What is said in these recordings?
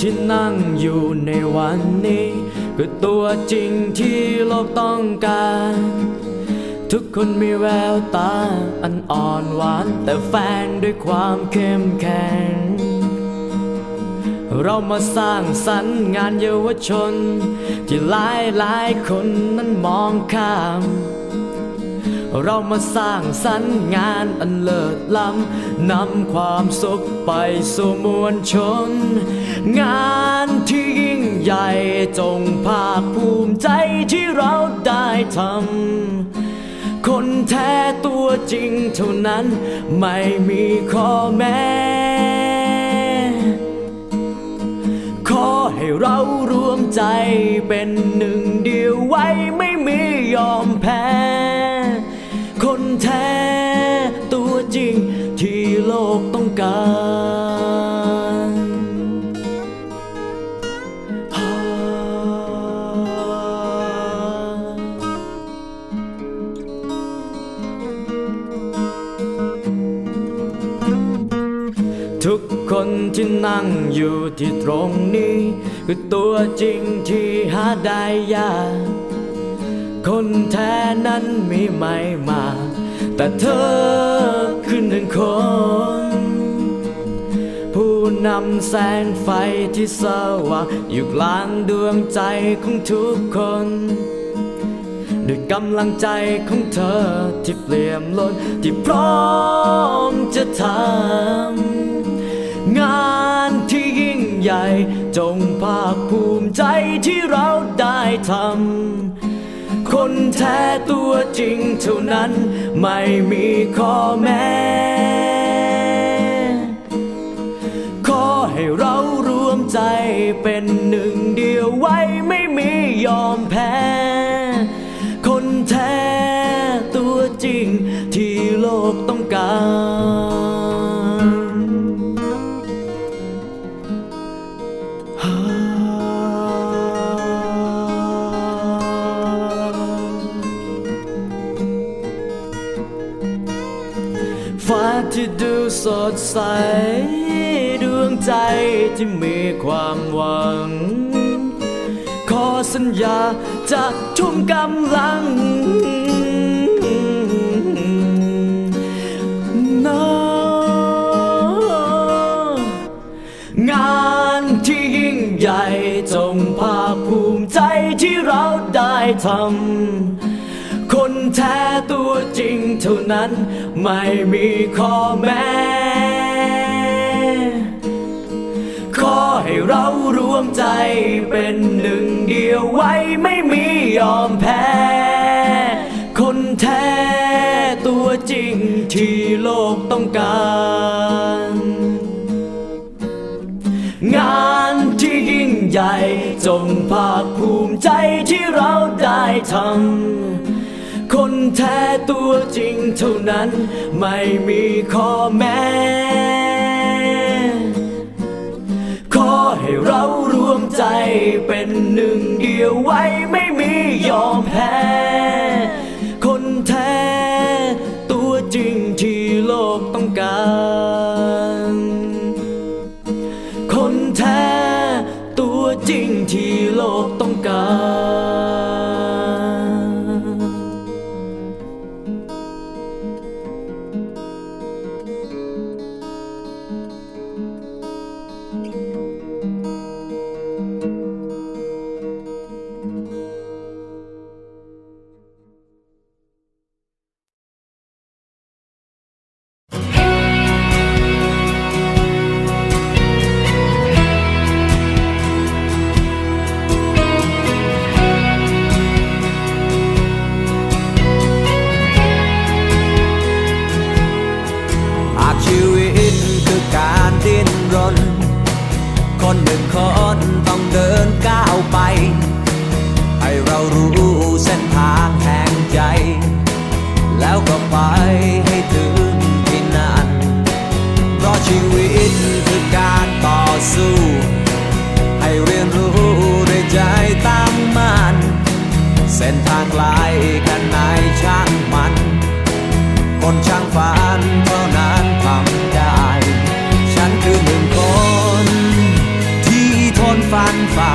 ที่นั่งอยู่ในวันนี้ คือตัวจริงที่โลกต้องการ ทุกคนมีแววตาอันอ่อนหวาน แต่แฝงด้วยความเข้มแข็ง เรามาสร้างสรรค์งานเยาวชน ที่หลายหลายคนนั้นมองข้าม เรามาสร้างสรรค์งานอันเลิศล้ำนำความสุขไปสู่มวลชน งานที่ยิ่งใหญ่จงภาคภูมิใจที่เราได้ทำ คนแท้ตัวจริงเท่านั้นไม่มีข้อแม้ขอให้เรารวมใจเป็นหนึ่งเดียวไว้ไม่มียอมแพ้ แท้ตัวจริงที่โลกต้องการทุกคนที่นั่งอยู่ที่ตรงนี้ คือตัวจริงที่หาได้ยากคนแท้นั้นมีไม่มา แต่เธอคือหนึ่งคน ผู้นำแสงไฟที่สว่างอยู่กลางดวงใจของทุกคนด้วยกำลังใจของเธอที่เปลี่ยมล้นที่พร้อมจะทำงานที่ยิ่งใหญ่จงภาคภูมิใจที่เราได้ทำ คนแท้ตัวจริงเท่านั้น ไม่มีข้อแม้ ขอให้เรารวมใจเป็นหนึ่งเดียวไว้ไม่มียอมแพ้ คนแท้ตัวจริงที่โลกต้องการ ฟ้าที่ดูสดใส ดวงใจที่มีความหวัง ขอสัญญาจะทุ่มกำลังนะงานที่ยิ่งใหญ่จงภาคภูมิใจที่เราได้ทำคนแท้ตัวจริงเท่านั้น ไม่มีข้อแม้ ขอให้เรารวมใจเป็นหนึ่งเดียวไว้ไม่มียอมแพ้ คนแท้ตัวจริงที่โลกต้องการ งานที่ยิ่งใหญ่จงภาคภูมิใจที่เราได้ทำ คนแท้ตัวจริงเท่านั้น ไม่มีข้อแม้ ขอให้เรารวมใจเป็นหนึ่งเดียวไว้ไม่มียอมแพ้ ให้เรารู้เส้นทางแห่งใจ แล้วก็ไปให้ถึงที่นั่นเพราะชีวิตคือการต่อสู้ ให้เรียนรู้ด้วยใจตั้งมั่นเส้นทางไกลแค่ไหนช่างมัน คนช่างฝันเท่านั้นทำได้ ฉันคือหนึ่งคน ที่ทนฟันฝ่า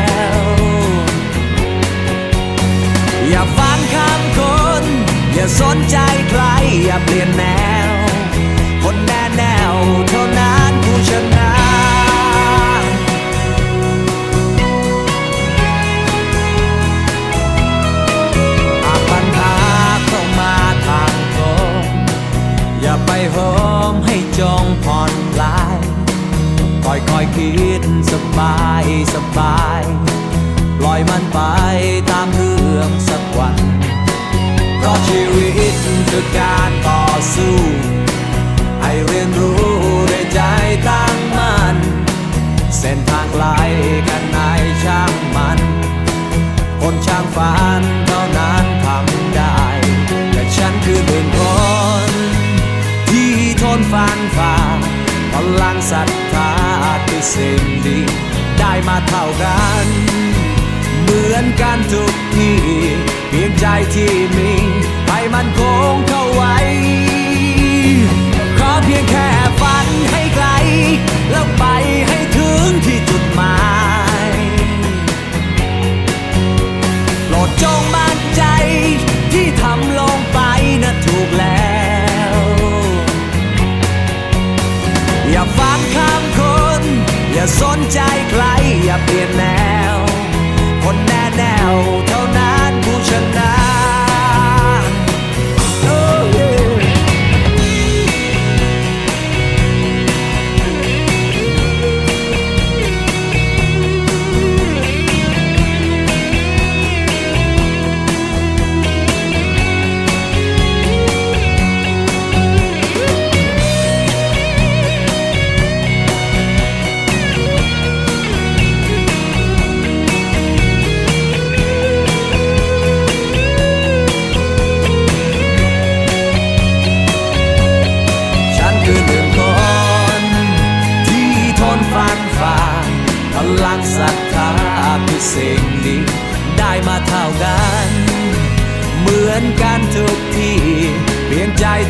ว อย่าสนใจใครอย่าเปลี่ยนแนว คนแน่แนวเท่านั้นผู้ชนะ ชีวิตคือการต่อสู้ ให้เรียนรู้ด้วยใจตั้งมั่น เส้นทางไกลกันไหนช่างมัน คนช่างฝันเท่านั้นทำได้ แต่ฉันคือหนึ่งคน ที่ทนฟันฝ่าพลังศรัทธาคือสิ่งดี ได้มาเท่ากัน เหมือนกันทุกที่เพียงใจที่มี มันคงเข้าไว้ ขอเพียงแค่ฝันให้ไกลแล้ว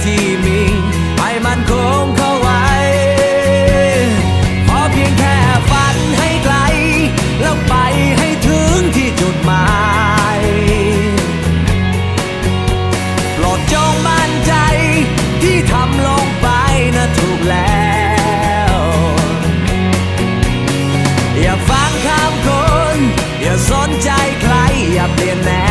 ที่มีให้มันคงเข้าไว้ ขอเพียงแค่ฝันให้ไกล แล้วไปให้ถึงที่จุดหมายโปรดจงมั่นใจที่ทำลงไปนะถูกแล้ว อย่าฟังคำคน อย่าสนใจใคร อย่าเปลี่ยนแนว